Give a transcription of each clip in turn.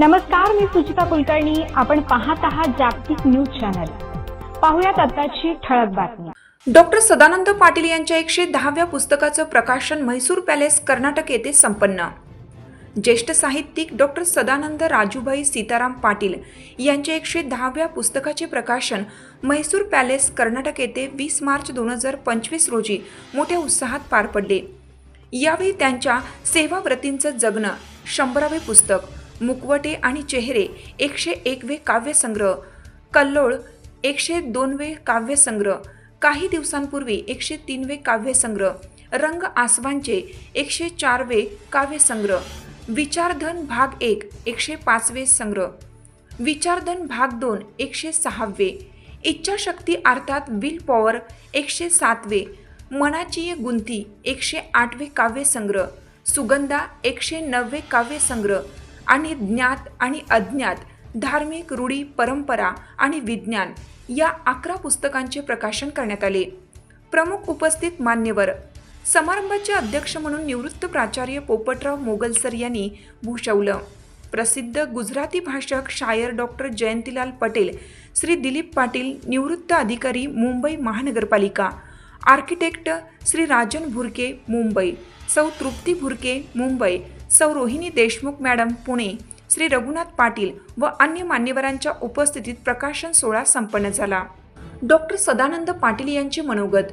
नमस्कार मी सुचिता कुलकर्णी. आपण पाहत आहात जागतिक न्यूज चॅनल. पाहुयात आताची ठळक बातमी. डॉक्टर सदानंद पाटील यांच्या एकशे दहाव्या पुस्तकाचं प्रकाशन म्हैसूर पॅलेस कर्नाटक येथे संपन्न. ज्येष्ठ साहित्यिक डॉक्टर सदानंद राजूभाई सीताराम पाटील यांच्या एकशे दहाव्या पुस्तकाचे प्रकाशन म्हैसूर पॅलेस कर्नाटक येथे वीस मार्च दोन हजार पंचवीस रोजी मोठ्या उत्साहात पार पडले. यावेळी त्यांच्या सेवाव्रतींचं जगणं शंभरावे पुस्तक मुकवटे आणि चेहरे एकशे एकवे काव्यसंग्रह कल्लोळ एकशे दोनवे काव्यसंग्रह काही दिवसांपूर्वी एकशे तीनवे काव्यसंग्रह रंग आसवांचे एकशे चारवे काव्यसंग्रह विचारधन भाग एक एकशे पाचवे संग्रह विचारधन भाग दोन एकशे सहावे इच्छाशक्ती अर्थात विल पॉवर एकशे सातवे मनाची गुंती एकशे आठवे काव्यसंग्रह सुगंधा एकशे नववे काव्यसंग्रह आणि ज्ञात आणि अज्ञात धार्मिक रूढी परंपरा आणि विज्ञान या अकरा पुस्तकांचे प्रकाशन करण्यात आले. प्रमुख उपस्थित मान्यवर समारंभाचे अध्यक्ष म्हणून निवृत्त प्राचार्य पोपटराव मोगलसर यांनी भूषवलं. प्रसिद्ध गुजराती भाषक शायर डॉक्टर जयंतीलाल पटेल श्री दिलीप पाटील निवृत्त अधिकारी मुंबई महानगरपालिका आर्किटेक्ट श्री राजन भुरके मुंबई सौ तृप्ती भुरके मुंबई सौ रोहिणी देशमुख मॅडम पुणे श्री रघुनाथ पाटील व अन्य मान्यवरांच्या उपस्थितीत प्रकाशन सोहळा संपन्न झाला. डॉक्टर सदानंद पाटील यांचे मनोगत.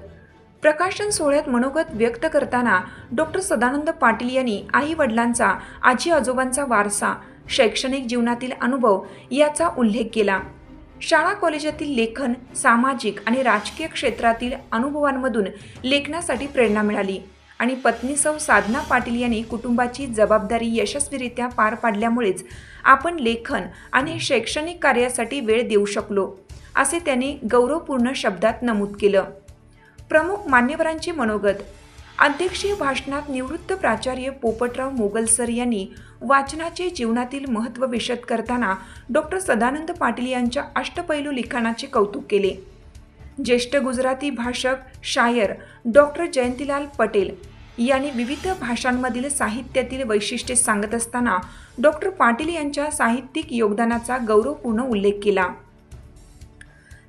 प्रकाशन सोहळ्यात मनोगत व्यक्त करताना डॉक्टर सदानंद पाटील यांनी आई वडिलांचा आजी आजोबांचा वारसा शैक्षणिक जीवनातील अनुभव याचा उल्लेख केला. शाळा कॉलेजातील लेखन सामाजिक आणि राजकीय क्षेत्रातील अनुभवांमधून लेखनासाठी प्रेरणा मिळाली. आणि पत्नी सौ साधना पाटील यांनी कुटुंबाची जबाबदारी यशस्वीरित्या पार पाडल्यामुळेच आपण लेखन आणि शैक्षणिक कार्यासाठी वेळ देऊ शकलो असे त्यांनी गौरवपूर्ण शब्दात नमूद केलं. प्रमुख मान्यवरांचे मनोगत अध्यक्षीय भाषणात निवृत्त प्राचार्य पोपटराव मोगलसर यांनी वाचनाचे जीवनातील महत्त्व विशद करताना डॉक्टर सदानंद पाटील यांच्या अष्टपैलू लिखाणाचे कौतुक केले. ज्येष्ठ गुजराती भाषक शायर डॉक्टर जयंतीलाल पटेल यांनी विविध भाषांमधील साहित्यातील वैशिष्ट्ये सांगत असताना डॉक्टर पाटील यांच्या साहित्यिक योगदानाचा गौरवपूर्ण उल्लेख केला.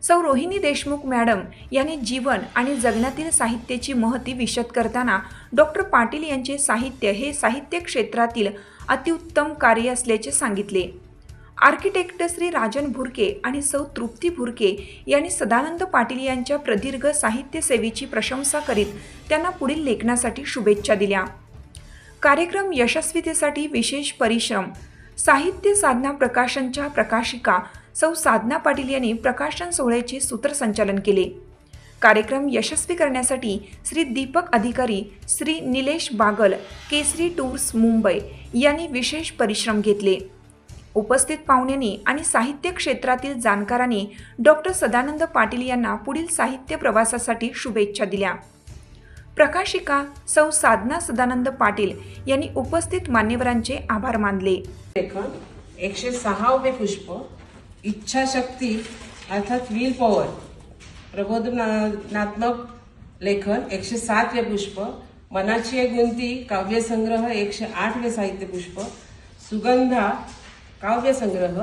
सौ. रोहिणी देशमुख मॅडम यांनी जीवन आणि जगण्यातील साहित्याची महती विशद करताना डॉक्टर पाटील यांचे साहित्य हे साहित्य क्षेत्रातील अतिउत्तम कार्य असल्याचे सांगितले. आर्किटेक्ट श्री राजन भुरके आणि सौ तृप्ती भुरके यांनी सदानंद पाटील यांच्या प्रदीर्घ साहित्य सेवेची प्रशंसा करीत त्यांना पुढील लेखनासाठी शुभेच्छा दिल्या. कार्यक्रम यशस्वीतेसाठी विशेष परिश्रम साहित्य साधना प्रकाशनच्या प्रकाशिका सौ साधना पाटील यांनी प्रकाशन सोहळ्याचे सूत्रसंचालन केले. कार्यक्रम यशस्वी करण्यासाठी श्री दीपक अधिकारी श्री निलेश बागल केसरी टूर्स मुंबई यांनी विशेष परिश्रम घेतले. उपस्थित पाहुण्यांनी आणि साहित्य क्षेत्रातील जाणकारांनी डॉक्टर सदानंद पाटील यांना पुढील साहित्य प्रवासासाठी शुभेच्छा दिल्या. प्रकाशिका सौ साधना सदानंद पाटील यांनी उपस्थित मान्यवरांचे आभार मानले. लेखन एकशे सहावे पुष्प इच्छाशक्ती अर्थात विल पॉवर प्रबोधनात्मक लेखन एकशे सातवे पुष्प मनाची गुंती काव्यसंग्रह एकशे आठवे साहित्य पुष्प सुगंधा काव्यसंग्रह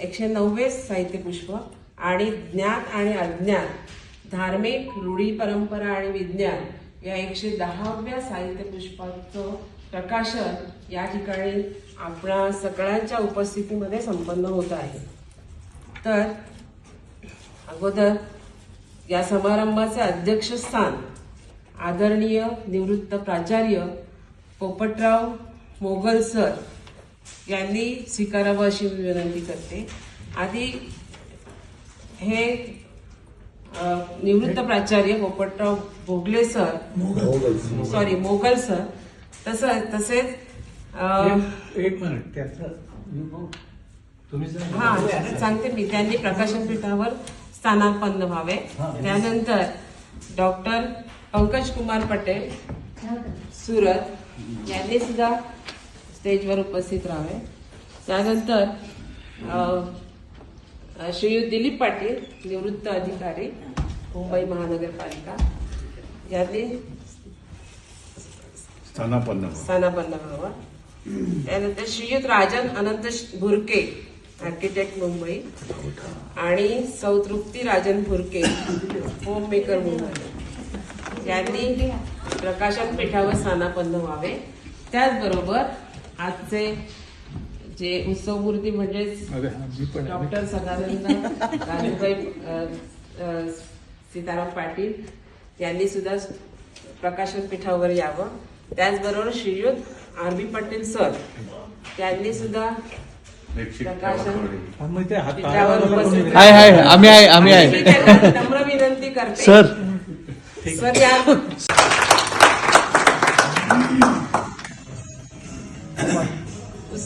एकशे नववे साहित्य पुष्प आणि ज्ञात आणि अज्ञात धार्मिक रूढी परंपरा आणि विज्ञान या एकशे दहाव्या साहित्य पुष्पाचं प्रकाशन या ठिकाणी आपणा सगळ्यांच्या उपस्थितीमध्ये संपन्न होत आहे. तर अगोदर या समारंभाचे अध्यक्षस्थान आदरणीय निवृत्त प्राचार्य पोपटराव मोगल सर यांनी स्वीकारावं अशी मी विनंती करते. आधी हे निवृत्त प्राचार्य Popatrao Bhogle sir sorry Mogal sir तसं तसेच एक मिनिट हा सांगते मी. त्यांनी प्रकाशन पीठावर स्थानापन्न व्हावे. त्यानंतर डॉक्टर पंकज कुमार पटेल सुरत यांनी सुद्धा स्टेजवर उपस्थित राहावे. त्यानंतर श्रीयुत दिलीप पाटील निवृत्त अधिकारी मुंबई महानगरपालिका. यांनी स्थानापन्न व्हा. स्थानापन्न व्हावं त्यानंतर श्रीयुत राजन अनंत भुरके आर्किटेक्ट मुंबई. आणि सौ तृप्ती राजन भुरके होम मेकर मुंबई. यांनी प्रकाशन पीठावर स्थानापन्न व्हावे. त्याचबरोबर आजचे जे उत्सवमूर्ती म्हणजेच डॉक्टर सदानंद राजूभाई सीताराम पाटील यांनी सुद्धा प्रकाशन पीठावर यावं. त्याचबरोबर श्रीयुत आर बी पाटील सर त्यांनी सुद्धा प्रकाशन आम्ही आहे आम्ही आहे. नम्र विनंती करते. सर. सर या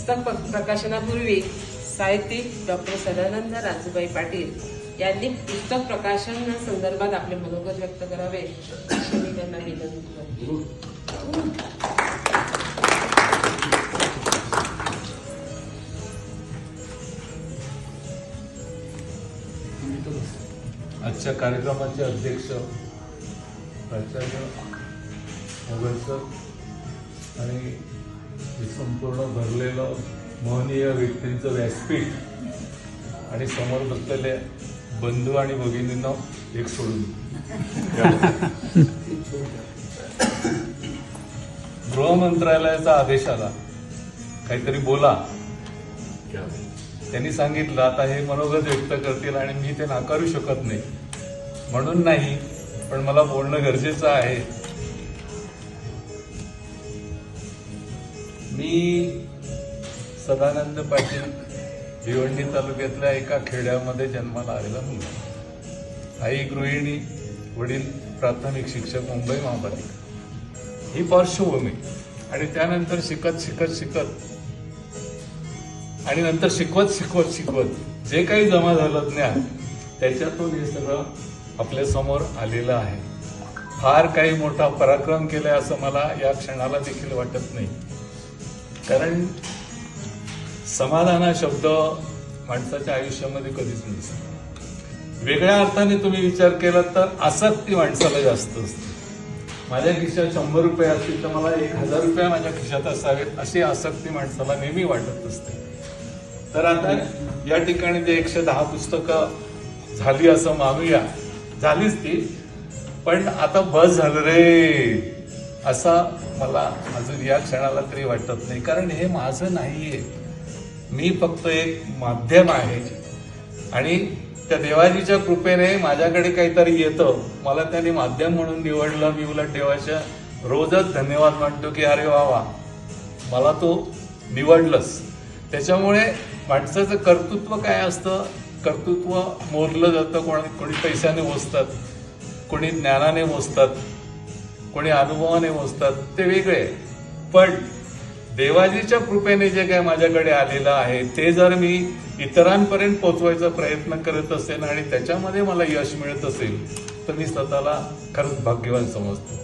पुस्तक प- प्रकाशनापूर्वी साहित्यिक डॉक्टर सदानंद राजूबाई पाटील यांनी पुस्तक प्रकाशन संदर्भात आपले मनोगत व्यक्त करावे अशी मी त्यांना विनंती करते. आजच्या कार्यक्रमाचे अध्यक्ष प्राचार्य मोगल सर आणि हे संपूर्ण भरलेलं महनीय व्यक्तींचं व्यासपीठ आणि समोर बसलेले बंधू आणि भगिनींना एक सोडून गृह मंत्रालयाचा आदेश आला. काहीतरी बोला. त्यांनी सांगितलं आता हे मनोगत व्यक्त करतील आणि मी ते नाकारू शकत नाही. म्हणून नाही पण मला बोलणं गरजेचं आहे. मी सदानंद पाटील भिवंडी तालुक्यातल्या एका खेड्यामध्ये जन्माला आलेला मुलगा. आई गृहिणी वडील प्राथमिक शिक्षक मुंबई महापालिका. ही पार्श्वभूमी आणि त्यानंतर शिकत शिकत शिकत आणि नंतर शिकवत शिकवत शिकवत जे काही जमा झालं ज्ञान त्याच्यातून हे सगळं आपल्यासमोर आलेलं आहे. फार काही मोठा पराक्रम केलाय असं मला या क्षणाला देखील वाटत नाही. कारण समाधान हा शब्द माणसाच्या आयुष्यामध्ये कधीच नसतो. वेगळ्या अर्थाने तुम्ही विचार केला तर आसक्ती माणसाला जास्त असते. माझ्या खिशात शंभर रुपये असतील तर मला एक हजार रुपये माझ्या खिशात असावेत अशी आसक्ती माणसाला नेहमी वाटत असते. तर आता या ठिकाणी जे एकशे दहा पुस्तकं झाली असं मानूया झालीच ती. पण आता बस झालं रे. असा मला अजून या क्षणाला तरी वाटत नाही. कारण हे माझं नाहीये. मी फक्त एक माध्यम आहे. आणि त्या देवाजीच्या कृपेने माझ्याकडे काहीतरी येतं. मला त्याने माध्यम म्हणून निवडलं. मी उलट देवाच्या रोजच धन्यवाद मानतो की अरे वा वा. मला तो निवडलंस. त्याच्यामुळे माणसाचं कर्तृत्व काय असतं? कर्तृत्व मोरलं जातं. कोणा कोणी पैशाने मोजतात. कोणी ज्ञानाने मोजतात. कोणी अनुभवाने मोजतात ते वेगळे. पण देवाजीच्या कृपेने जे काय माझ्याकडे आलेलं आहे ते जर मी इतरांपर्यंत पोचवायचा प्रयत्न करत असेल आणि त्याच्यामध्ये मला यश मिळत असेल तर मी स्वतःला खरंच भाग्यवान समजतो.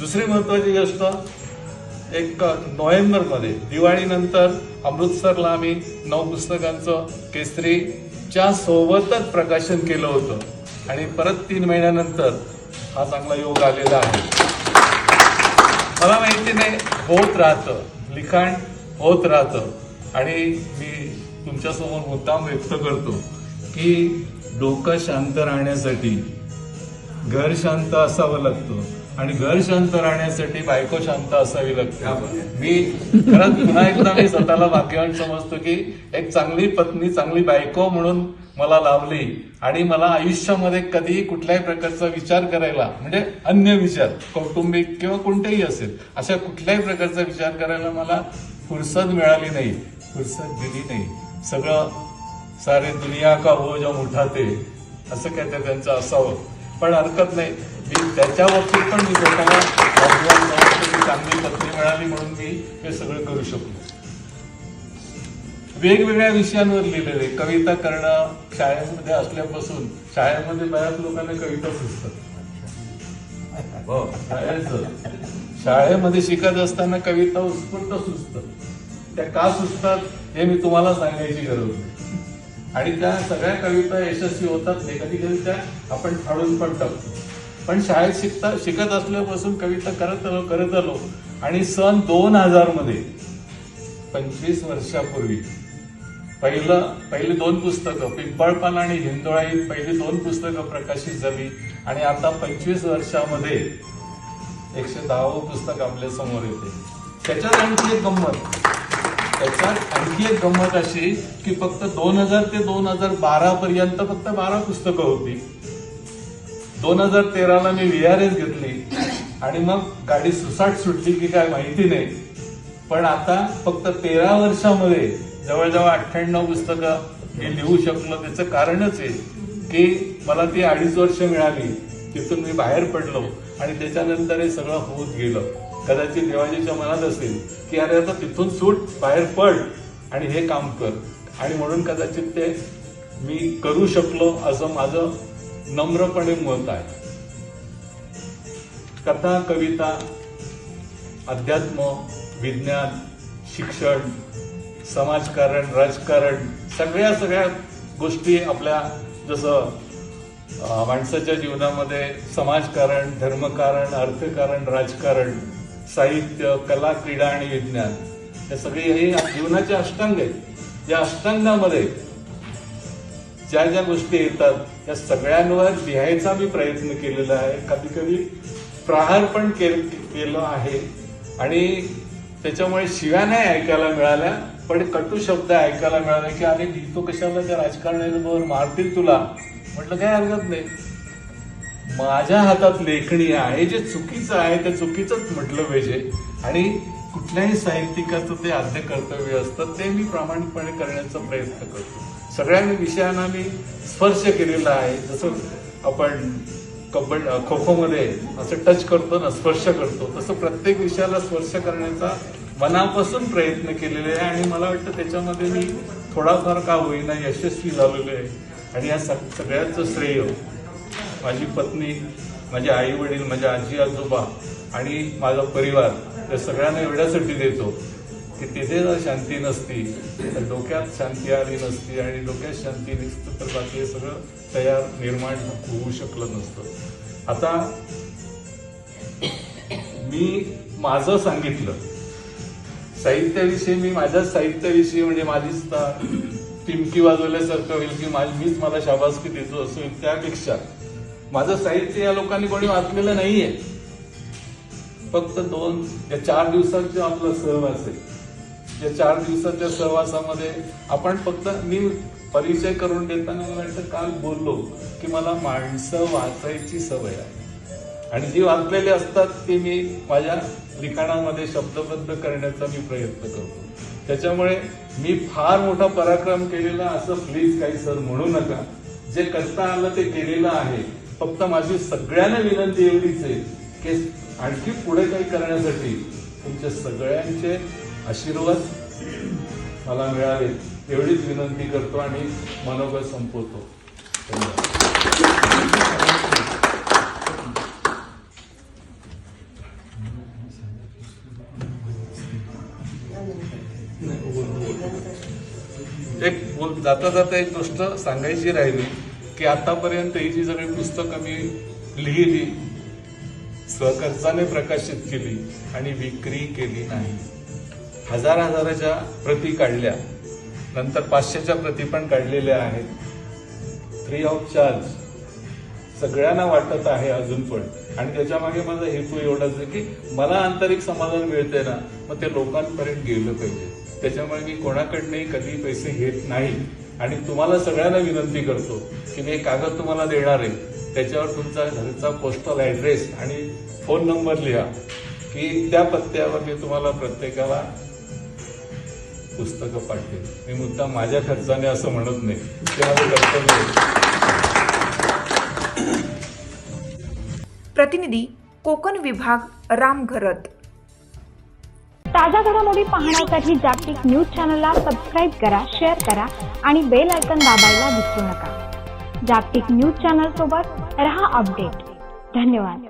दुसरी महत्वाची गोष्ट एक नोव्हेंबरमध्ये दिवाळीनंतर अमृतसरला आम्ही नऊ पुस्तकांचं केसरीच्या सोबतच प्रकाशन केलं होतं. आणि परत तीन महिन्यानंतर हा चांगला योग आलेला आहे. मला माहिती नाही होत राहतं. लिखाण होत राहतं. आणि मी तुमच्यासमोर मुद्दाम व्यक्त करतो की डोकं शांत राहण्यासाठी घर शांत असावं लागतं. आणि घर शांत राहण्यासाठी बायको शांत असावी लागते. मी खरंच पुन्हा एकदा मी स्वतःला भाग्यवान समजतो की एक चांगली पत्नी चांगली बायको म्हणून मला लाभली. आणि मला आयुष्यामध्ये कधीही कुठल्याही प्रकारचा विचार करायला म्हणजे अन्य विचार कौटुंबिक किंवा कोणतेही असेल अशा कुठल्याही प्रकारचा विचार करायला मला फुरसत मिळाली नाही फुरसत दिली नाही. सगळं सारे दुनिया का हो जो मोठा ते असं काय ते त्यांचं असावं. पण हरकत नाही. मी त्याच्या बाबतीत पण मी स्वतःला चांगली पत्नी मिळाली म्हणून मी हे सगळं करू शकलो. वेगवेगळ्या विषयांवर लिहिलेले कविता करणं शाळेमध्ये असल्यापासून शाळेमध्ये बऱ्याच लोकांना कविता सुचतात. हो, शाळेचं. शाळेमध्ये शिकत असताना कविता उत्स्फूर्त सुचतात. त्या का सुचतात हे मी तुम्हाला सांगायची गरज नाही. आणि त्या सगळ्या कविता यशस्वी होतात नाही कधी कधी त्या आपण फाडून पण टाकतो. पण शाळेत शिकता शिकत असल्यापासून कविता करत आलो करत आलो आणि सन दोन हजारमध्ये पंचवीस वर्षापूर्वी पहिलं पहिली दोन पुस्तकं पिंपळपान आणि हिंदोळा पहिली दोन पुस्तकं प्रकाशित झाली. आणि आता पंचवीस वर्षामध्ये एकशे दहावं पुस्तक आपल्यासमोर येते. त्याच्यात आणखी एक गंमत. त्याच्यात आणखी एक गंमत अशी की फक्त दोन हजार ते दोन हजार बारा पर्यंत फक्त बारा पुस्तकं होती. दोन हजार तेराला मी व्ही आर एस घेतली. आणि मग गाडी सुसाट सुटली की काय माहिती नाही. पण आता फक्त तेरा वर्षामध्ये जवळजवळ अठ्ठ्याण्णव पुस्तकं मी लिहू शकलो. त्याचं कारणच आहे की मला ती अडीच वर्ष मिळाली. तिथून मी बाहेर पडलो आणि त्याच्यानंतर हे सगळं होत गेलं. कदाचित देवाजीच्या मनात असेल की अरे आता तिथून सूट बाहेर पड आणि हे काम कर. आणि म्हणून कदाचित ते मी करू शकलो असं माझं नम्रपणे मत आहे. कथा कविता अध्यात्म विज्ञान शिक्षण समाजकारण राजकारण सगळ्या सगळ्या गोष्टी आपल्या जसं माणसाच्या जीवनामध्ये समाजकारण धर्मकारण अर्थकारण राजकारण साहित्य कला क्रीडा आणि विज्ञान हे सगळे हे जीवनाचे अष्टांग आहेत. या अष्टांगामध्ये ज्या ज्या गोष्टी येतात त्या सगळ्यांवर लिहायचा मी प्रयत्न केलेला आहे. कधी कधी प्रहार पण केलं आहे. आणि त्याच्यामुळे शिव्या नाही ऐकायला मिळाल्या पण कटू शब्द ऐकायला मिळाले की अरे लिहितो कशाला त्या राजकारण्याबरोबर मारतील तुला? म्हटलं काय हरकत नाही. माझ्या हातात लेखणी आहे जे चुकीचं आहे ते चुकीचंच म्हटलं पाहिजे. आणि कुठल्याही साहित्यिकाचं ते आद्य कर्तव्य असतं ते मी प्रामाणिकपणे करण्याचा प्रयत्न करतो. सगळ्या विषयांना मी स्पर्श केलेला आहे. जसं आपण कबड्डी खो खोमध्ये असं टच करतो ना स्पर्श करतो तसं प्रत्येक विषयाला स्पर्श करण्याचा मनापासून प्रयत्न केलेले आहे. आणि मला वाटतं त्याच्यामध्ये मी थोडाफार का होईना यशस्वी झालेलो आहे. आणि या सग- सगळ्याचं श्रेय माझी पत्नी माझे आई वडील माझ्या आजी आजोबा आणि माझा परिवार या सगळ्यांना एवढ्यासाठी देतो. की तिथे जर शांती नसती. तर डोक्यात शांती आली नसती आणि डोक्यात शांती नसतं तर बाकी सगळं तयार निर्माण होऊ शकलं नसतं. आता मी माझं सांगितलं. साहित्याविषयी मी माझ्याच साहित्याविषयी म्हणजे माझी टिमकी वाजवल्यासारखं होईल की माझी मीच मला शाबासकी देतो असं होईल त्यापेक्षा. माझं साहित्य या लोकांनी कोणी वाचलेलं नाहीये. फक्त दोन या चार दिवसांचा आपला सहवास आहे. या चार दिवसाच्या सहवासामध्ये आपण फक्त मी परिचय करून देताना मला वाटतं काल बोललो की मला माणसं वाचायची सवय आहे. आणि जी वाचलेली असतात ती मी माझ्या लिखाणामध्ये शब्दबद्ध करण्याचा मी प्रयत्न करतो. त्याच्यामुळे मी फार मोठा पराक्रम केलेला असं प्लीज काही सर म्हणू नका. जे करता आलं ते केलेलं आहे. फक्त माझी सगळ्यांना विनंती एवढीच आहे की आणखी पुढे काही करण्यासाठी तुमच्या सगळ्यांचे आशीर्वाद मला मिळावेत एवढीच विनंती करतो आणि मनोगत संपवतो. धन्यवाद. एक बोल जाता जाता एक गोष्ट सांगायची राहिली की आतापर्यंत ही जी सगळी पुस्तकं मी लिहिली स्वखर्चाने प्रकाशित केली आणि विक्री केली नाही. हजार हजाराच्या प्रती काढल्या. नंतर पाचशेच्या प्रती पण काढलेल्या आहेत. फ्री ऑफ चार्ज सगळ्यांना वाटत आहे अजून पण. आणि त्याच्यामागे माझा हेतू एवढाच आहे की मला आंतरिक समाधान मिळते ना मग ते लोकांपर्यंत गेलं पाहिजे. त्याच्यामुळे मी कोणाकडनंही कधी पैसे घेत नाही. आणि तुम्हाला सगळ्यांना विनंती करतो की मी कागद तुम्हाला देणार आहे. त्याच्यावर तुमचा घरचा पोस्टल ऍड्रेस आणि फोन नंबर लिहा की त्या पत्त्यावर मी तुम्हाला प्रत्येकाला पुस्तकं पाठवेल मी मुद्दा माझ्या खर्चाने असं म्हणत नाही. कर्तव्य प्रतिनिधी कोकण विभाग राम घरत ताज्या घडामोडी पाहण्यासाठी जागतिक न्यूज चॅनलला सबस्क्राईब करा शेअर करा आणि बेल आयकॉन दाबायला विसरू नका. जागतिक न्यूज चॅनल सोबत रहा अपडेट. धन्यवाद.